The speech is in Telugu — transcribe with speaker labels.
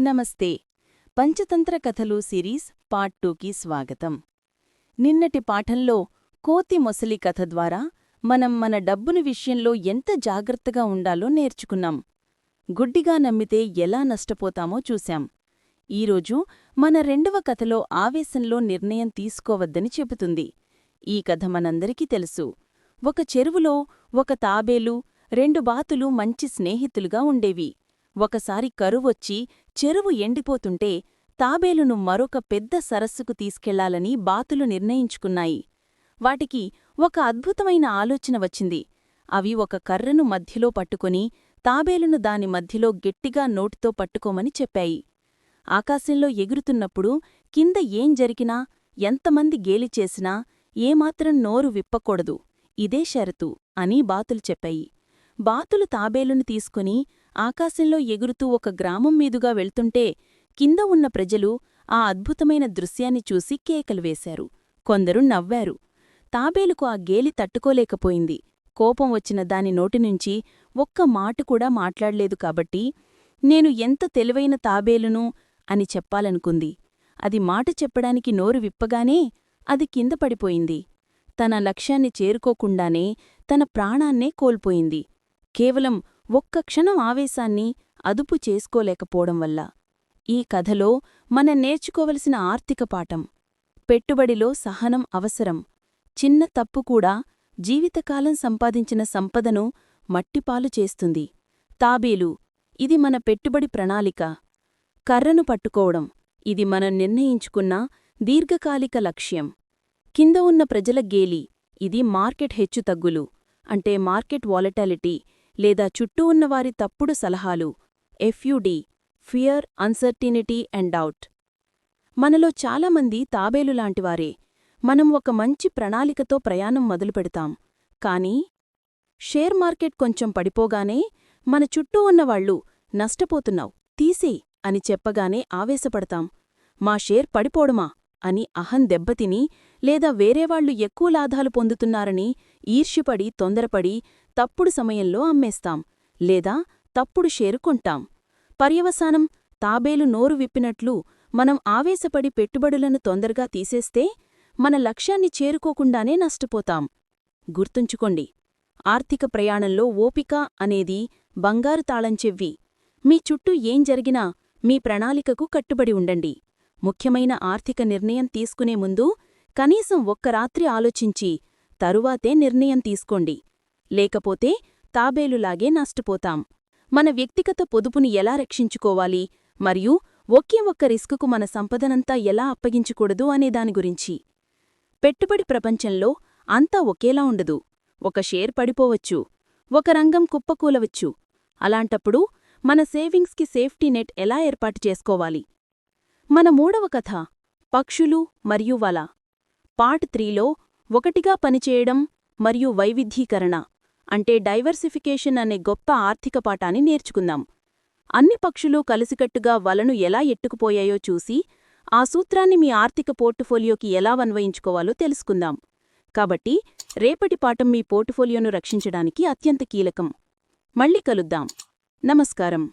Speaker 1: నమస్తే. పంచతంత్ర కథలు సిరీస్ పార్ట్ టూకి స్వాగతం. నిన్నటి పాఠంలో కోతి మొసలి కథ ద్వారా మనం మన డబ్బుని విషయంలో ఎంత జాగ్రత్తగా ఉండాలో నేర్చుకున్నాం. గుడ్డిగా నమ్మితే ఎలా నష్టపోతామో చూశాం. ఈరోజు మన రెండవ కథలో ఆవేశంలో నిర్ణయం తీసుకోవద్దని చెబుతుంది. ఈ కథ మనందరికీ తెలుసు. ఒక చెరువులో ఒక తాబేలు రెండు బాతులు మంచి స్నేహితులుగా ఉండేవి. ఒకసారి కరువొచ్చి చెరువు ఎండిపోతుంటే తాబేలును మరొక పెద్ద సరస్సుకు తీసుకెళ్ళాలని బాతులు నిర్ణయించుకున్నాయి. వాటికి ఒక అద్భుతమైన ఆలోచన వచ్చింది. అవి ఒక కర్రను మధ్యలో పట్టుకుని తాబేలును దాని మధ్యలో గట్టిగా నోటితో పట్టుకోమని చెప్పాయి. ఆకాశంలో ఎగురుతున్నప్పుడు కింద ఏం జరిగినా ఎంతమంది గేలిచేసినా ఏమాత్రం నోరు విప్పకూడదు. ఇదే షరతు అని బాతులు చెప్పాయి. బాతులు తాబేలును తీసుకుని ఆకాశంలో ఎగురుతూ ఒక గ్రామం మీదుగా వెళ్తుంటే కింద ఉన్న ప్రజలు ఆ అద్భుతమైన దృశ్యాన్ని చూసి కేకలు వేశారు. కొందరు నవ్వారు. తాబేలుకు ఆ గేలి తట్టుకోలేకపోయింది. కోపం వచ్చిన దాని నోటినుంచి ఒక్క మాట కూడా మాట్లాడలేదు కాబట్టి నేను ఎంత తెలివైన తాబేలును అని చెప్పాలనుకుంది. అది మాట చెప్పడానికి నోరు విప్పగానే అది కింద పడిపోయింది. తన లక్ష్యాన్ని చేరుకోకుండానే తన ప్రాణాన్నే కోల్పోయింది. కేవలం ఒక్క క్షణం ఆవేశాన్ని అదుపు చేసుకోలేకపోవడం వల్ల. ఈ కథలో మనం నేర్చుకోవలసిన ఆర్థిక పాఠం. పెట్టుబడిలో సహనం అవసరం. చిన్న తప్పు కూడా జీవితకాలం సంపాదించిన సంపదను మట్టిపాలు చేస్తుంది. తాబేలు ఇది మన పెట్టుబడి ప్రణాళిక. కర్రను పట్టుకోవడం ఇది మనం నిర్ణయించుకున్న దీర్ఘకాలిక లక్ష్యం. కింద ఉన్న ప్రజల గేలి ఇది మార్కెట్ హెచ్చుతగ్గులు అంటే మార్కెట్ వాలటాలిటీ లేదా చుట్టూ ఉన్నవారి తప్పుడు సలహాలు FUD fear uncertainty and doubt మనలో చాలామంది తాబేలులాంటివారే మనం ఒక మంచి ప్రణాళికతో ప్రయాణం మొదలుపెడతాం. కానీ షేర్ మార్కెట్ కొంచెం పడిపోగానే మన చుట్టూ ఉన్నవాళ్ళు నష్టపోతున్నావు తీసే అని చెప్పగానే ఆవేశపడతాం. మా షేర్ పడిపోడమా? అని అహం దెబ్బతిని లేదా వేరేవాళ్ళు ఎక్కువ లాభాలు పొందుతున్నారని ఈర్ష్యపడి తొందరపడి తప్పుడు సమయంలో అమ్మేస్తాం లేదా తప్పుడు షేరు కొంటాం. పర్యవసానం తాబేలు నోరు విప్పినట్లు మనం ఆవేశపడి పెట్టుబడులను తొందరగా తీసేస్తే మన లక్ష్యాన్ని చేరుకోకుండానే నష్టపోతాం. గుర్తుంచుకోండి ఆర్థిక ప్రయాణంలో ఓపిక అనేది బంగారు తాళంచెవ్వి మీ చుట్టూ ఏం జరిగినా మీ ప్రణాళికకు కట్టుబడి ఉండండి. ముఖ్యమైన ఆర్థిక నిర్ణయం తీసుకునే ముందు కనీసం ఒక్క రాత్రి ఆలోచించి తరువాతే నిర్ణయం తీసుకోండి. లేకపోతే తాబేలులాగే నష్టపోతాం. మన వ్యక్తిగత పొదుపుని ఎలా రక్షించుకోవాలి? మరియు ఒకే ఒక్క రిస్కుకు మన సంపదనంతా ఎలా అప్పగించకూడదు అనే దాని గురించి. పెట్టుబడి ప్రపంచంలో అంతా ఒకేలా ఉండదు. ఒక షేర్ పడిపోవచ్చు. ఒక రంగం కుప్పకూలవచ్చు. అలాంటప్పుడు మన సేవింగ్స్కి సేఫ్టీ నెట్ ఎలా ఏర్పాటు చేసుకోవాలి? మన మూడవ కథ పక్షులు మరియు వల. పార్ట్ త్రీలో ఒకటిగా పనిచేయడం మరియు వైవిధ్యీకరణ. అంటే డైవర్సిఫికేషన్ అనే గొప్ప ఆర్థిక పాఠాన్ని నేర్చుకుందాం. అన్ని పక్షులు కలిసికట్టుగా వలను ఎలా ఎట్టుకుపోయాయో చూసి ఆ సూత్రాన్ని మీ ఆర్థిక పోర్టుఫోలియోకి ఎలా అన్వయించుకోవాలో తెలుసుకుందాం. కాబట్టి రేపటి పాఠం మీ పోర్టుఫోలియోను రక్షించడానికి అత్యంత కీలకం. మళ్ళీ కలుద్దాం. నమస్కారం.